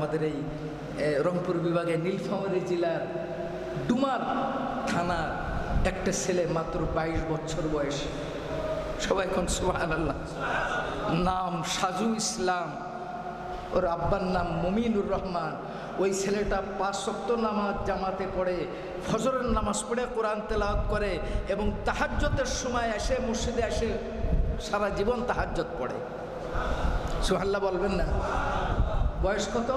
আমাদের এই রংপুর বিভাগের নীলফামারী জেলার ডুমার থানার একটা ছেলে মাত্র বাইশ বছর বয়স। সবাই এখন সুহান আল্লাহ নাম সাজু ইসলাম। ওর আব্বার নাম মমিনুর রহমান। ওই ছেলেটা পাঁচ সপ্ত নামাজ জামাতে পড়ে, ফজরের নামাজ পড়ে, কোরআন তেলাওয়াত করে এবং তাহাজ্জতের সময় এসে মসজিদে এসে সারা জীবন তাহাজ্জত পড়ে। সুহাল্লা বলবেন না? বয়স কত?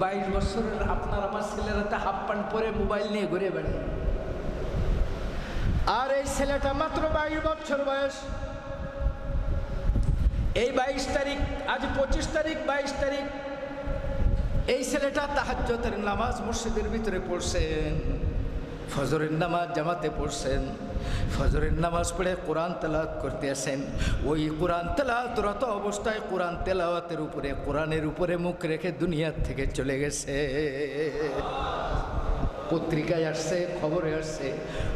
বাইশ বছরের আপনার আমার ছেলেরা তো হাফ প্যান্ট পরে মোবাইল নিয়ে ঘুরে বেড়ায়। আর এই ছেলেটা মাত্র বাইশ বছর বয়স। এই বাইশ তারিখ, আজ পঁচিশ তারিখ, বাইশ তারিখ। এই ছেলেটা তাহাজ্জতের নামাজ মসজিদের ভিতরে পড়ছেন, ফজরের নামাজ জামাতে পড়ছেন। ফজরের নামাজ পড়ে কোরআন তেলাওয়াত করতে আসেন। ওই কোরআন তেলাওয়াতরত অবস্থায় কোরআন তেলাওয়াতের উপরে, কোরআনের উপরে মুখ রেখে দুনিয়ার থেকে চলে গেছে। পত্রিকায় আসছে, খবরে আসছে,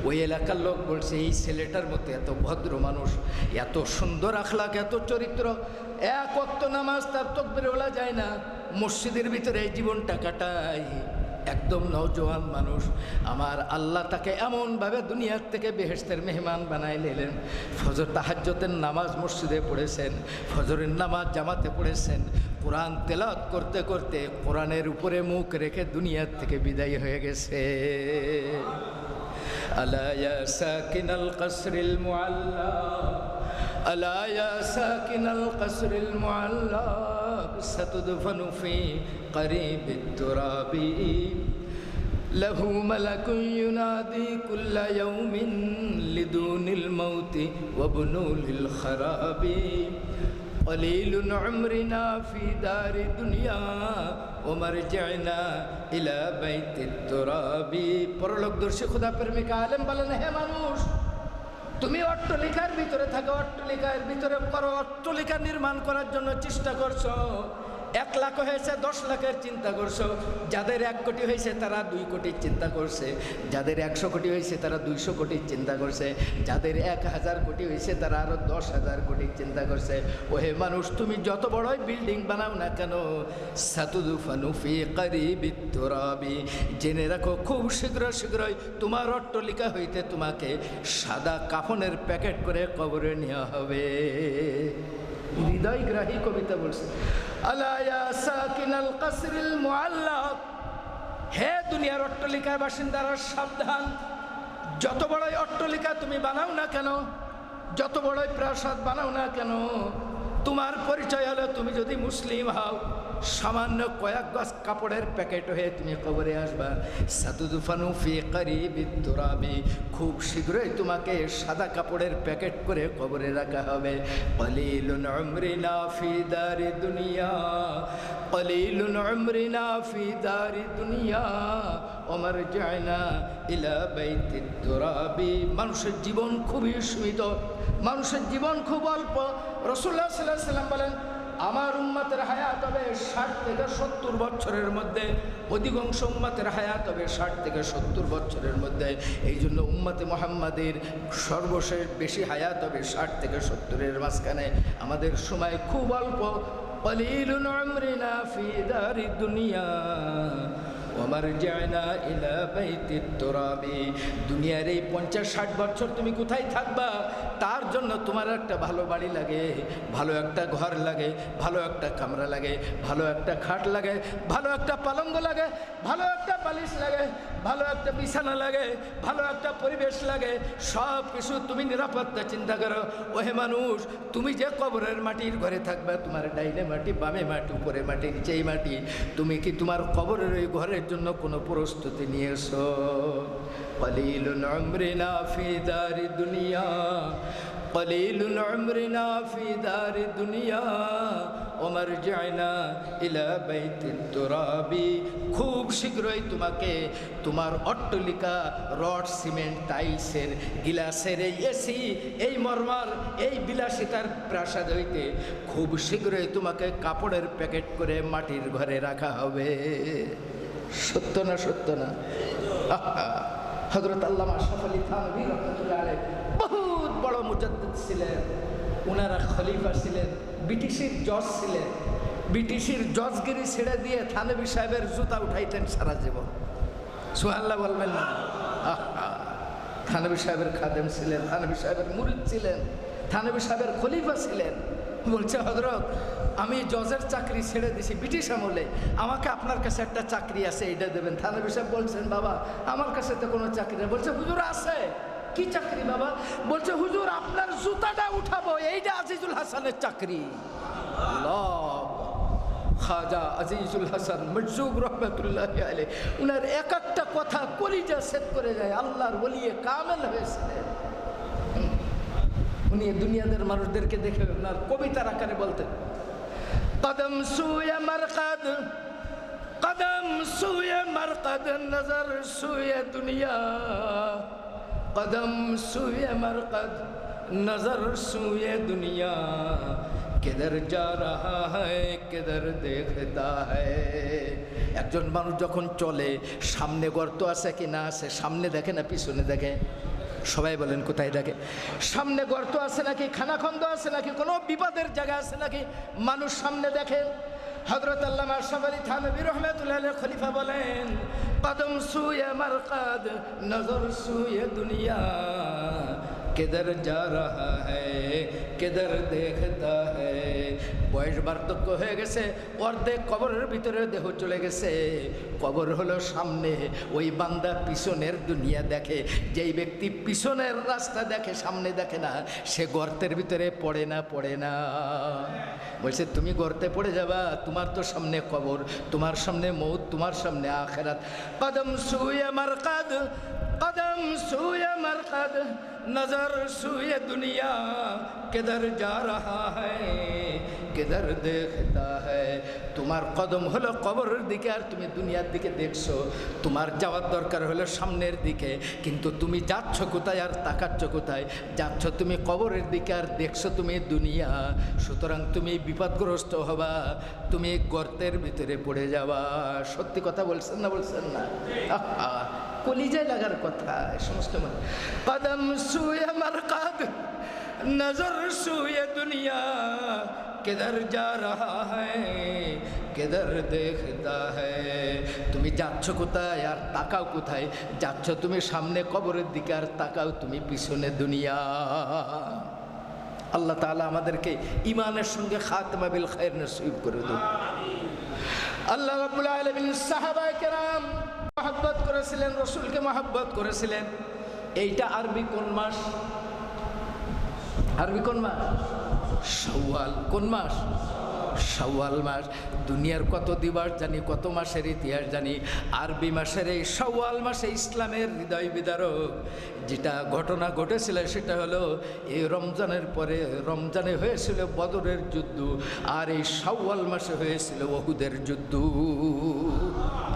ওই এলাকার লোক বলছে, এই ছেলেটার মতো এত ভদ্র মানুষ, এত সুন্দর আখলাক, এত চরিত্র, এক অক্ত নামাজ তার তকবির ওলা যায় না, মসজিদের ভিতরে এই জীবনটা কাটায়। একদম নওজোয়ান মানুষ। আমার আল্লাহ তাকে এমনভাবে দুনিয়ার থেকে বেহেস্তের মেহমান বানাই নিলেন। ফজর তাহাজ্জতের নামাজ মসজিদে পড়েছেন, ফজরের নামাজ জামাতে পড়েছেন। কোরআন তেলাওয়াত করতে করতে কোরআনের উপরে মুখ রেখে দুনিয়ার থেকে বিদায় হয়ে গেছে। আলা সাকিনাল কসরিল মুআল্লা, আলা সাকিনাল কসরিল মুআল্লা। ستدفن في قريب التراب له ملك ينادي كل يوم لدون الموت وابنوا للخراب قليل عمرنا في دار دنيا ومرجعنا إلى بيت التراب পরলোকদর্শী খোদা প্রেমিক আলেম বলেন হে মানুষ তুমি অট্টলিকার ভিতরে থাকো অট্টলিকার ভিতরে করো অট্টলিকা নির্মাণ করার জন্য চেষ্টা করছ। এক লাখ হয়েছে, দশ লাখের চিন্তা করছ। যাদের এক কোটি হয়েছে, তারা দুই কোটির চিন্তা করছে। যাদের একশো কোটি হয়েছে, তারা দুইশো কোটির চিন্তা করছে। যাদের এক হাজার কোটি হয়েছে, তারা আরও দশ হাজার কোটির চিন্তা করছে। ওহে মানুষ, তুমি যত বড়ই বিল্ডিং বানাও না কেন সাতুদুফানুফি করিবি তোরাবি। জেনে রাখো, খুব শীঘ্র শীঘ্রই তোমার অট্টলিকা হইতে তোমাকে সাদা কাফনের প্যাকেট করে কবরে নেওয়া হবে। হৃদয়গ্রাহী কবিতা বলছে। হে দুনিয়ার অট্টলিকার বাসিন্দারা, সাবধান। যত বড়ই অট্টলিকা তুমি বানাও না কেন, যত বড়ই প্রাসাদ বানাও না কেন, তোমার পরিচয় হলো তুমি যদি মুসলিম হও। সামান্য কয়েক গজ কাপড়ের প্যাকেট হয়ে তুমি কবরে আসবা। সাতুদুফানু ফি করিবি তুরাবি। খুব শীঘ্রই তোমাকে সাদা কাপড়ের প্যাকেট করে কবরে রাখা হবে। কলিলুন উমরিনা ফি দুনিয়া। কলিলুন উমরিনা ফি দুনিয়া। ওমর জায়না ইলা তুরাবি। মানুষের জীবন খুবই সীমিত। মানুষের জীবন খুব অল্প। রসুল্লাহ সাল্লাহ সাল্লাম বলেন আমার উম্মাতের হায়াত হবে ষাট থেকে সত্তর বছরের মধ্যে। অধিকাংশ উম্মাতের হায়াত হবে ষাট থেকে সত্তর বছরের মধ্যে। এই জন্য উম্মাতে মোহাম্মদের সর্বশেষ বেশি হায়াত হবে ষাট থেকে সত্তরের মাঝখানে। আমাদের সময় খুব অল্প। কলিলুন আমরিনা ফি দুনিয়া। দুনিয়ার এই পঞ্চাশ ষাট বছর তুমি কোথায় থাকবা? তার জন্য তোমার একটা ভালো বাড়ি লাগে, ভালো একটা ঘর লাগে, ভালো একটা কামরা লাগে, ভালো একটা খাট লাগে, ভালো একটা পালঙ্গ লাগে, ভালো একটা বালিশ লাগে। ভালো একটা বিছানা লাগে ভালো একটা পরিবেশ লাগে সব কিছু তুমি নিরাপত্তা চিন্তা করো ওহে মানুষ তুমি যে কবরের মাটির ঘরে থাকবে তোমার ডাইনে মাটি বামে মাটি উপরে মাটি নিচেই মাটি তুমি কি তোমার কবরের ওই ঘরের জন্য কোনো প্রস্তুতি নিয়েছো قليل عمرنا في دار الدنيا قليل عمرنا في دار الدنيا খুব শীঘ্রই তোমাকে তোমার অট্টলিকা, রড, সিমেন্ট, টাইলসের গিলাসের এই এসি এই মর্মার, এই বিলাসিতার প্রাসাদ হইতে খুব শীঘ্রই তোমাকে কাপড়ের প্যাকেট করে মাটির ঘরে রাখা হবে। সত্য না সত্য না? হজরত আল্লামা সফল থানভি রহমতুল্লাহ বহুত বড় মুজাদ্দিদ ছিলেন। ওনারা খলিফা ছিলেন। ব্রিটিশের জজ ছিলেন। ব্রিটিশের জজগিরি ছেড়ে দিয়ে থানবী সাহেবের জুতা উঠাইতেন সারা জীবন। সুহাল্লা বলবেন না। থানবী সাহেবের খাদেম ছিলেন, থানবী সাহেবের মুরিদ ছিলেন, থানবী সাহেবের খলিফা ছিলেন। বলছে হজরত আমি জজের চাকরি ছেড়ে দিছি ব্রিটিশ আমলে। আমাকে আপনার কাছে একটা চাকরি আছে এটা দেবেন। থানবী সাহেব বলছেন, বাবা, আমার কাছে তো কোনো চাকরি নেই। বলছে, হুজুর আছে। কি চাকরি বাবা? বলছে, হুজুর, আপনার জুতাটা উঠাবো। এইটা আজিজুল হাসানের চাকরি। খাজা আজিজুল হাসান মজুব রহমতুল্লাহ আলে উনার এক একটা কথা কলিজা সেট করে যায়। আল্লাহর বলিয়ে কামেল হুম। উনি দুনিয়াদের মানুষদেরকে দেখে ওনার কবিতার আকারে বলতেন, কদম সুয়ে মরকদ, কদম সুয়ে মরকদ, নজর সুয়ে দুনিয়া। কদম সুয়ে মরকদ নজর সুয়ে দুনিয়া কেদার যা রাহা হয় দেখতা হয় একজন মানুষ যখন চলে, সামনে গর্ত আছে কি না আছে, সামনে দেখে না পিছনে দেখে؟ সবাই বলেন, কোথায় দেখে? সামনে গর্ত আছে নাকি? খানাখন্দ আছে নাকি? কোনো বিপদের জায়গা আছে নাকি? মানুষ সামনে দেখেন হজরত আল্লামা আশরাফ আলী থানবী রহমতুল্লাহ খলিফা বলেন কদম সুয়ে মারকাদ নজর সুয়ে দুনিয়া। কিধর যা রাহা হ্যায় কিধর দেখতা বয়স বার্ধক্য হয়ে গেছে, অর্ধেক কবরের ভিতরে দেহ চলে গেছে। কবর হলো সামনে, ওই বান্দা পিছনের দুনিয়া দেখে। যেই ব্যক্তি পিছনের রাস্তা দেখে, সামনে দেখে না, সে গর্তের ভিতরে পড়ে না পড়ে না। বলছে, তুমি গর্তে পড়ে যাবা, তোমার তো সামনে কবর, তোমার সামনে মৌত, তোমার সামনে আখেরাত। কদম সুয়ে মারকাদ قدم سوئے مرقد, نظر سوئے دنیا, کدھر جا رہا ہے, کدھر دیکھتا ہے؟ তোমার কদম হলো কবরের দিকে আর তুমি দুনিয়ার দিকে দেখছ তোমার যাওয়ার দরকার হলো সামনের দিকে কিন্তু তুমি যাচ্ছ কোথায় আর তাকাচ্ছ কোথায়؟ যাচ্ছ তুমি কবরের দিকে আর দেখছ তুমি দুনিয়া। সুতরাং তুমি বিপদগ্রস্ত হবা। তুমি গর্তের ভিতরে পড়ে যাবা। সত্যি কথা বলছেন না বলছেন না? কলিজায় লাগার কথা সমস্ত মানুষ সুয়ে মরকদ নজর সুয়ে দুনিয়া। কেদার যা রাহা হ্যায় কিধর দেখতা হ্যায়। তুমি যাচ্ছ কোথায় আর তাকাও কোথায়? যাচ্ছ তুমি সামনে কবরের দিকে আর তাকাও তুমি পিছনে দুনিয়া। আল্লাহ তাআলা আমাদেরকে ইমানের সঙ্গে খাতমা বিল খায়ের নসিব করে দেব আল্লাহ রাব্বুল আলামিন সাহাবায়ে কেরাম মহব্বত করেছিলেন, রসুলকে মহাব্বত করেছিলেন। এইটা আরবি কোন মাস? আরবি কোন মাস? সওয়াল কোন মাস? শাওয়াল মাস, দুনিয়ার কত দিবস জানি, কত মাসের ইতিহাস জানি। আরবি মাসের এই সওয়াল মাসে ইসলামের হৃদয় বিদারক। যেটা ঘটনা ঘটেছিল সেটা হলো, এই রমজানের পরে, রমজানে হয়েছিল বদরের যুদ্ধ, আর এই শাওয়াল মাসে হয়েছিল ওহুদের যুদ্ধ।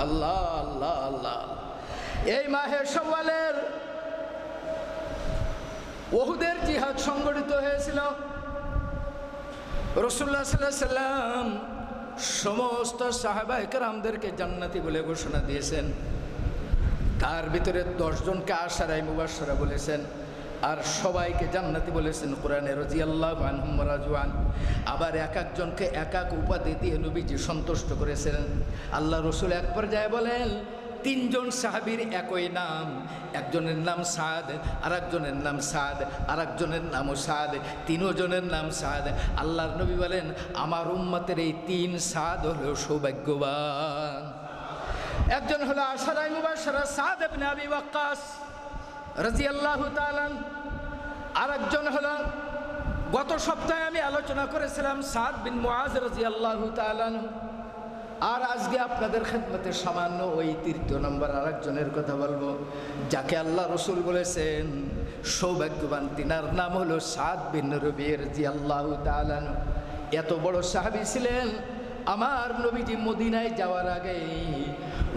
আল্লাহ আল্লাহ আল্লাহ। এই মাহে সওয়ালের ওহুদের জিহাদ সংগঠিত হয়েছিল। রসুল্লাহ সাল্লাহ সাল্লাম সমস্ত সাহাবাহিকরামদেরকে জান্নাতি বলে ঘোষণা দিয়েছেন। তার ভিতরে দশজনকে আশারাই মুবাসরা বলেছেন আর সবাইকে জান্নাতি বলেছেন কোরআনে রাজি আল্লাহ রাজওয়ান। আবার এক একজনকে এক এক উপাধি দিয়ে নবীজি সন্তুষ্ট করেছেন। আল্লাহ রসুল এক পর্যায়ে বলেন তিনজন সাহাবীর একই নাম। একজনের নাম সাদ আর একজনের নাম সাদ আর একজনের নামও সাদ, তিনজনের নাম সাদ। আল্লাহর নবী বলেন, আমার উম্মতের এই তিন সাদ হলো সৌভাগ্যবান। একজন হলো আশারাই মুবাশারা, সাদ ইবনে আবি ওয়াক্কাস রাদিয়াল্লাহু তাআলা আর একজন হলো, গত সপ্তাহে আমি আলোচনা করেছিলাম সাদ বিন মুআজ রাদিয়াল্লাহু তাআলা আর আজকে আপনাদের খেদমতে সামান্য ওই তৃতীয় নম্বর আর একজনের কথা বলব, যাকে আল্লাহ রসুল বলেছেন, সৌভাগ্যবান তিনার নাম হলো সাদ বিন রবির জি আল্লাহ তালান এত বড় সাহাবি ছিলেন, আমার নবীজি মদিনায় যাওয়ার আগে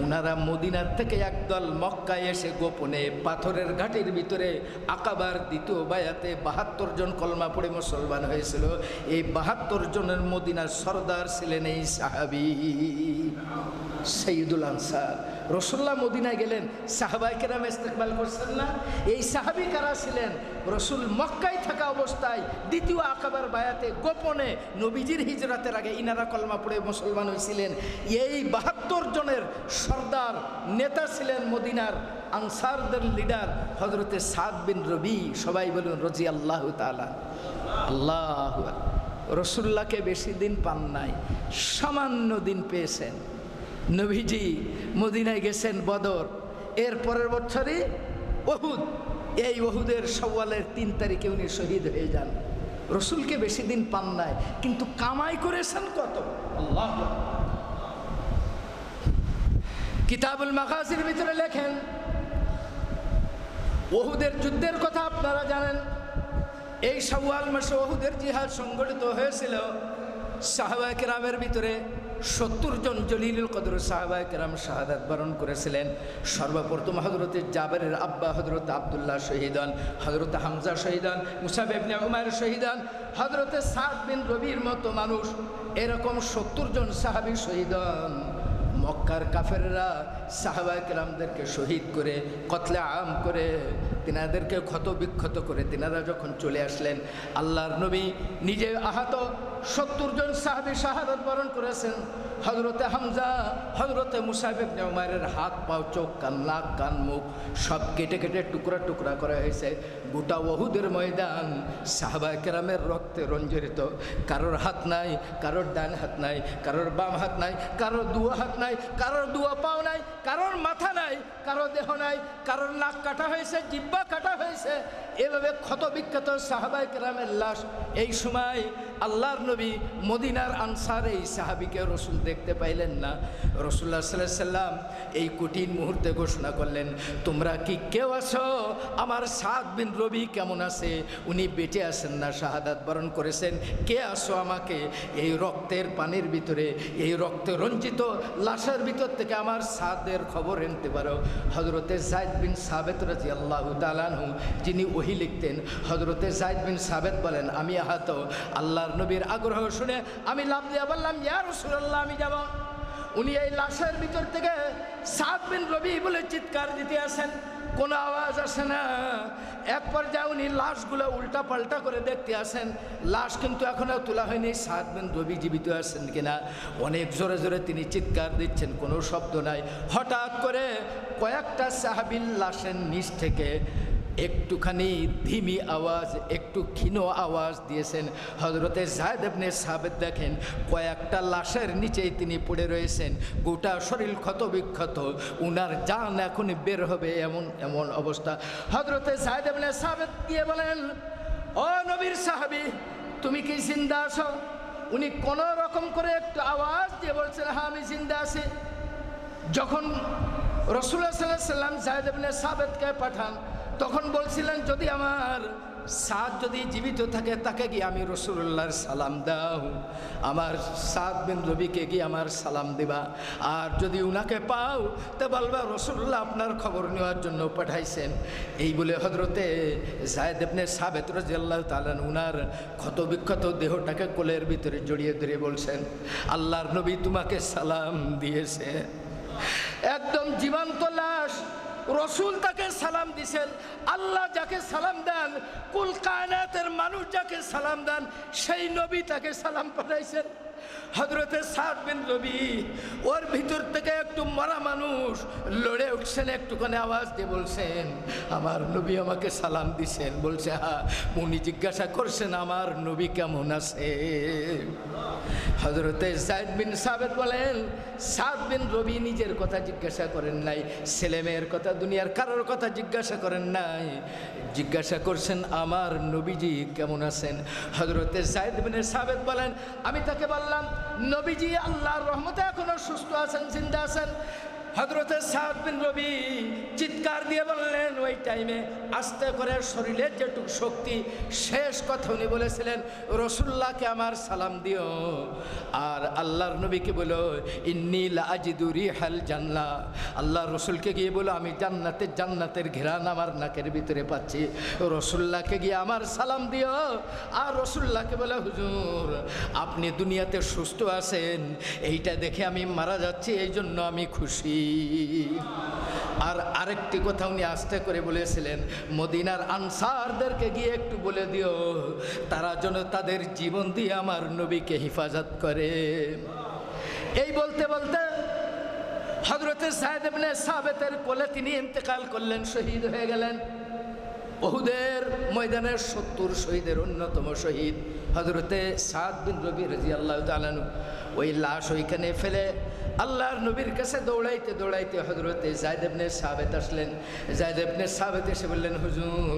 উনারা মদিনার থেকে একদল মক্কায় এসে গোপনে পাথরের ঘাটির ভিতরে আকাবার দ্বিতীয় বায়াতে বাহাত্তর জন কলমা পড়ে মুসলমান হয়েছিল। এই বাহাত্তর জনের মদিনার সর্দার ছিলেন এই সাহাবি সঈদুল আনসার। রসুল্লাহ মদিনায় গেলেন সাহাবাই কেরাম ইস্তেকবাল করছেন না? এই সাহাবি কারা ছিলেন? রসুল মক্কায় থাকা অবস্থায় দ্বিতীয় আকাবার বায়াতে গোপনে নবীজির হিজরাতের আগে ইনারা কলমা পড়ে মুসলমান হয়েছিলেন এই বাহাত্তর জনের সর্দার নেতা ছিলেন মদিনার আনসারদের লিডার হজরতে সাদ বিন রবি। সবাই বলুন রজি আল্লাহ তালা আল্লাহ রসুল্লাহকে বেশি দিন পান নাই, সামান্য দিন পেয়েছেন। নবীজি মদিনায় গেছেন বদর। এর পরের বছরই ওহুদ। এই ওহুদের সওয়ালের তিন তারিখে উনি শহীদ হয়ে যান। রসুলকে বেশি দিন পান নাই, কিন্তু কামাই করেছেন কত? আল্লাহ কিতাবুল মাকাসির ভিতরে লেখেন, ওহুদের যুদ্ধের কথা আপনারা জানেন। এই সওয়াল মাসে ওহুদের জিহাদ সংগঠিত হয়েছিল সাহাবায় কেরামের ভিতরে। সত্তর জন জলিলুল কদর সাহাবায় কেরাম শাহাদাত বরণ করেছিলেন। সর্বপ্রথম হজরতের জাবেরের আব্বা হজরত আবদুল্লাহ শহীদান হজরত হামজা শহীদান মুসাবেবনে উমায়ের শহীদান হজরতে সাদ বিন রবির মতো মানুষ। এরকম সত্তর জন সাহাবি শহীদান। মক্কার কাফেররা সাহাবায় কেরামদেরকে শহীদ করে, কতলে আম করে তিনাদেরকে ক্ষত বিক্ষত করে তিনারা যখন চলে আসলেন, আল্লাহর নবী নিজে আহত সত্তর জন সাহাবি শাহাদত বরণ করেছেন। হজরতে হামজা হজরতে মুসাহিব উমারের হাত পাও, চোখ, কান, নাক, কান, মুখ সব কেটে কেটে টুকরা টুকরা করা হয়েছে। গোটা ওহুদের ময়দান সাহাবা কেরামের রক্তে রঞ্জরিত কারোর হাত নাই, কারোর ডান হাত নাই, কারোর বাম হাত নাই, কারোর দুয়া হাত নাই, কারোর দুয়া পাও নাই, কারোর মাথা নাই, কারোর দেহ নাই, কারোর নাক কাটা হয়েছে, জিব্বা কাটা হয়েছে। এভাবে ক্ষত বিখ্যাত সাহাবাই কেরামের লাশ এই সময় আল্লাহর নবী মদিনার আনসার এই সাহাবিকে রসুল দেখতে পাইলেন না। রসুল্লাহ সাল্লাহ সাল্লাম এই কঠিন মুহূর্তে ঘোষণা করলেন, তোমরা কি কেউ আছো? আমার সাত বিন রবি কেমন আছে? উনি বেঁচে আছেন না, শাহাদাত বরণ করেছেন। কে আসো আমাকে? এই রক্তের পানির ভিতরে, এই রক্তে রঞ্জিত লাশের ভিতর থেকে আমার সাদের খবর আনতে পারো। হজরতে জায়দ বিন সাবেত রাজি আল্লাহ তালানহু যিনি ওহি লিখতেন হজরতে জায়দ বিন সাবেদ বলেন, আমি আহত, আল্লাহর নবীর আগ্রহ শুনে আমি লাভ দিয়া বললাম ইয়ার রসুল্লাহ আমি যাব। উনি এই লাশের ভিতর থেকে সাত বিন রবি বলে চিৎকার দিতে আসেন। কোনো আওয়াজ আসে না। এক পর্যায়ে উনি লাশগুলো উল্টা পাল্টা করে দেখতে আসেন। লাশ কিন্তু এখনও তোলা হয়নি। সাত বেন দবি জীবিত আছেন কিনা? অনেক জোরে জোরে তিনি চিৎকার দিচ্ছেন, কোনো শব্দ নাই। হঠাৎ করে কয়েকটা সাহাবিল লাশের নিচ থেকে একটুখানি ধিমি আওয়াজ, একটু ক্ষীণ আওয়াজ দিয়েছেন। হজরতে জায়দ আপনি সাবেদ দেখেন, কয়েকটা লাশের নিচেই তিনি পড়ে রয়েছেন। গোটা শরীর ক্ষত বিক্ষত উনার জান এখন বের হবে এমন এমন অবস্থা। হজরতে জায়দ আপনি সাবেদ গিয়ে বলেন, ও নবীর সাহাবি, তুমি কি জিন্দা আছো? উনি কোনো রকম করে একটু আওয়াজ দিয়ে বলছেন হ্যাঁ আমি জিন্দা আছি। যখন রসুল্লাহ সাল্লাহ সাল্লাম জায়দ আপনি সাবেদকে পাঠান তখন বলছিলেন, যদি আমার সাদ যদি জীবিত থাকে, তাকে গিয়ে আমি রসুল্লাহর সালাম দাও। আমার সাদ বিন রবিকে গিয়ে আমার সালাম দিবা। আর যদি উনাকে পাও, তা বলবা, রসুল্লাহ আপনার খবর নেওয়ার জন্য পাঠাইছেন। এই বলে হজরতে জায়দ আপনি সাবেত রাজিয়াল্লাহ তালান উনার ক্ষত বিক্ষত দেহটাকে কোলের ভিতরে জড়িয়ে ধরে বলছেন, আল্লাহর নবী তোমাকে সালাম দিয়েছে। একদম জীবন্ত লাশ রসুল তাকে সালাম দিছেন, আল্লাহ যাকে সালাম দেন, কুল কায়নাতের মানুষ যাকে সালাম দেন, সেই নবী তাকে সালাম পাঠাইছেন। হজরতে সাদ বিন রবি, ওর ভিতর থেকে একটু মরা মানুষ লড়ে উঠছেন, একটুখানি আওয়াজ দিয়ে বলছেন, আমার নবী আমাকে সালাম দিছেন। বলছে হ্যাঁ উনি জিজ্ঞাসা করছেন, আমার নবী কেমন আছে? হজরতে সাইদ বিন সাবেদ বলেন, সাদ বিন রবি নিজের কথা জিজ্ঞাসা করেন নাই ছেলেমেয়ের কথা, দুনিয়ার কারোর কথা জিজ্ঞাসা করেন নাই। জিজ্ঞাসা করছেন, আমার নবীজি কেমন আছেন? হজরতে সাইদ বিন সাবেদ বলেন, আমি তাকে বললাম নবীজি আল্লাহর রহমতে এখনও সুস্থ আছেন জিন্দা আছেন। হজরতে সাদ বিন রবি চিৎকার দিয়ে বললেন, ওই টাইমে আস্তে করে শরীরের যেটুকু শক্তি, শেষ কথা উনি বলেছিলেন, রসুল্লাহকে আমার সালাম দিও। আর আল্লাহর নবীকে বলো ইন্নিল আজিদুরি হাল জান্না। আল্লাহ রসুলকে গিয়ে বলো, আমি জান্নাতের জান্নাতের ঘেরান আমার নাকের ভিতরে পাচ্ছি। রসুল্লাহকে গিয়ে আমার সালাম দিও। আর রসুল্লাহকে বলে, হুজুর, আপনি দুনিয়াতে সুস্থ আছেন। এইটা দেখে আমি মারা যাচ্ছি এই জন্য আমি খুশি। আর আরেকটি কথা উনি আস্তে করে বলেছিলেন, মদিনার আনসারদেরকে গিয়ে একটু বলে দিও, তারা যেন তাদের জীবন দিয়ে আমার নবীকে হেফাজত করে। এই বলতে বলতে হজরতের সাহেদ ইবনে সাবেতের কোলে তিনি ইন্তেকাল করলেন, শহীদ হয়ে গেলেন। বহুদের ময়দানের সত্তর শহীদের অন্যতম শহীদ হজরতে সাদ বিন রবি রাজি আল্লাহ ওই লাশ ওইখানে ফেলে আল্লাহর নবীর কাছে দৌড়াইতে দৌড়াইতে হজরতে জায়দেবনে সাবেত আসলেন। জায়দেবনে সাবেত এসে বললেন, হুজুর,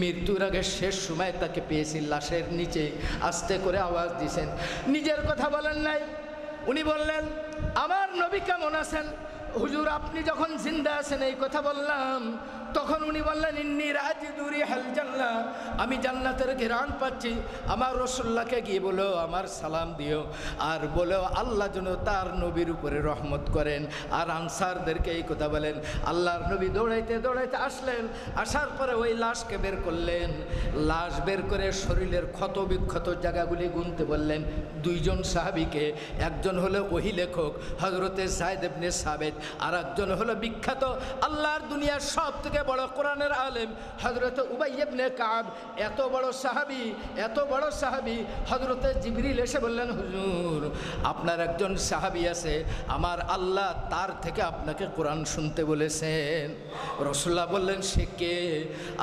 মৃত্যুর আগে শেষ সময় তাকে পেয়েছি লাশের নিচে। আস্তে করে আওয়াজ দিয়েছেন নিজের কথা বলেন নাই। উনি বললেন, আমার নবী কেমন আছেন? হুজুর, আপনি যখন জিন্দা আছেন, এই কথা বললাম। তখন উনি বললেন, ইন্নি রাজি দূরি হাল জান্না। আমি জান্নাতের ঘেরান পাচ্ছি। আমার রসুল্লাহকে গিয়ে বলো, আমার সালাম দিও। আর বলো, আল্লাহ যেন তার নবীর উপরে রহমত করেন। আর আনসারদেরকে এই কথা বলেন, আল্লাহর নবী দৌড়াইতে দৌড়াইতে আসলেন। আসার পরে ওই লাশকে বের করলেন। লাশ বের করে শরীরের ক্ষত বিক্ষত জায়গাগুলি গুনতে বললেন। দুইজন সাহাবিকে, একজন হলো ওহি লেখক হজরতে সাহেদ ইবনে সাবেদ আর একজন হলো বিখ্যাত আল্লাহর দুনিয়ার সব থেকে বড় কোরআনের আলেম হজরত উবাই ইবনে কাব, এত বড় সাহাবি, এত বড় সাহাবি হজরতে জিবরিল এসে বললেন, হুজুর, আপনার একজন সাহাবি আছে, আমার আল্লাহ তার থেকে আপনাকে কোরআন শুনতে বলেছেন। রসুল্লাহ বললেন, সে কে?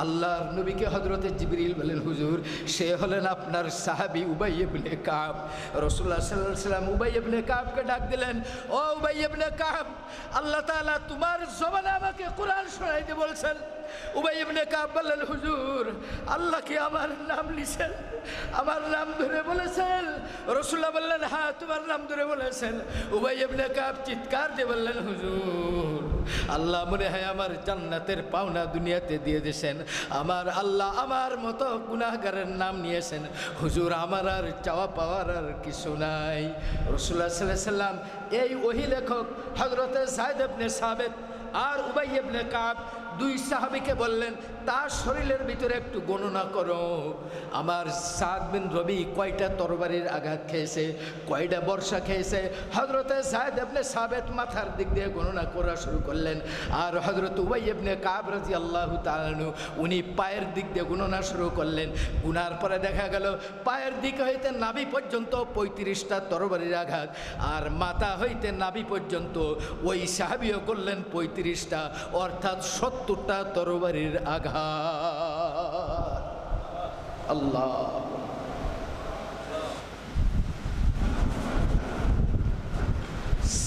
আল্লাহর নবীকে হজরতে জিবরিল বললেন, হুজুর, সে হলেন আপনার সাহাবি উবাই ইবনে কাব। রসুল্লাহ সাল্লাহ সাল্লাম উবাই ইবনে কাবকে ডাক দিলেন, ও উবাই ইবনে কাব, আল্লাহ তাআলা তোমার জবানে আমাকে কোরআন শোনাইতে বলছেন উবাই ইবনে কাব বললেন হুজুর, আল্লাহ কি আমার নাম লিছেন আমার নাম ধরে বলেছেন। রসুল্লাহ বললেন হ্যাঁ তোমার নাম ধরে বলেছেন। উবাই ইবনে কাব চিৎকার দিয়ে বললেন, হুজুর, আল্লাহ মনে হয় আমার জান্নাতের পাওনা দুনিয়াতে দিয়ে দিয়েছেন। আমার আল্লাহ আমার মতো গুনাহগারের নাম নিয়েছেন। হুজুর, আমার আর চাওয়া পাওয়ার আর কিছু নাই। রসুল্লাহ সাল্লাহ সাল্লাম এই ওহি লেখক হজরতে সাহেদ ইবনে সাবেত আর উবাই ইবনে কাব দুই সাহাবিকে বললেন, তার শরীরের ভিতরে একটু গণনা করো। আমার সাদ বিন রবি কয়টা তরবারির আঘাত খেয়েছে, কয়টা বর্ষা খেয়েছে। হজরতে সাহেদ ইবনে সাবেত মাথার দিক দিয়ে গণনা করা শুরু করলেন। আর হজরত উবাই ইবনে কাব রাজি আল্লাহ তালানু উনি পায়ের দিক দিয়ে গণনা শুরু করলেন। গুনার পরে দেখা গেল, পায়ের দিক হইতে নাভি পর্যন্ত পঁয়ত্রিশটা তরবারির আঘাত, আর মাথা হইতে নাভি পর্যন্ত ওই সাহাবিও করলেন পঁয়ত্রিশটা, অর্থাৎ সত্তরটা তরবারির আঘাত। আল্লাহ।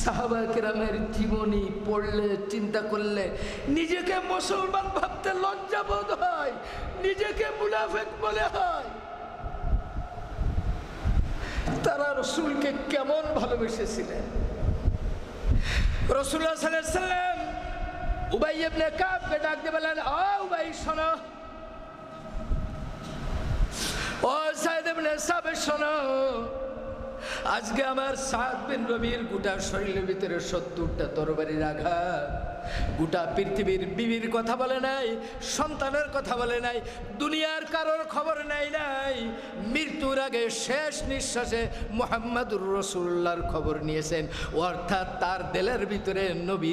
সাহাবা জীবনী পড়লে, চিন্তা করলে, নিজেকে মুসলমান ভাবতে লজ্জা হয়, নিজেকে মুনাফেক মনে হয়। তারা রসুলকে কেমন ভালোবেসেছিলেন? রসুল্লাহ সাল্লাম উবাই কাবকে ডাক দিয়ে বলেন, ও উবাই, শোনো। ও সাইদ শোনো। আজকে আমার সাত বিন রবির গোটা শরীরের ভিতরে সত্তরটা তরবারির আঘাত। গোটা পৃথিবীর বিবির কথা বলে নাই, সন্তানের কথা বলে নাই, দুনিয়ার কারোর খবর নাই নাই। মৃত্যুর আগে শেষ নিঃশ্বাসে মোহাম্মদুর রসুল্লাহর খবর নিয়েছেন। অর্থাৎ তার দেলের ভিতরে নবী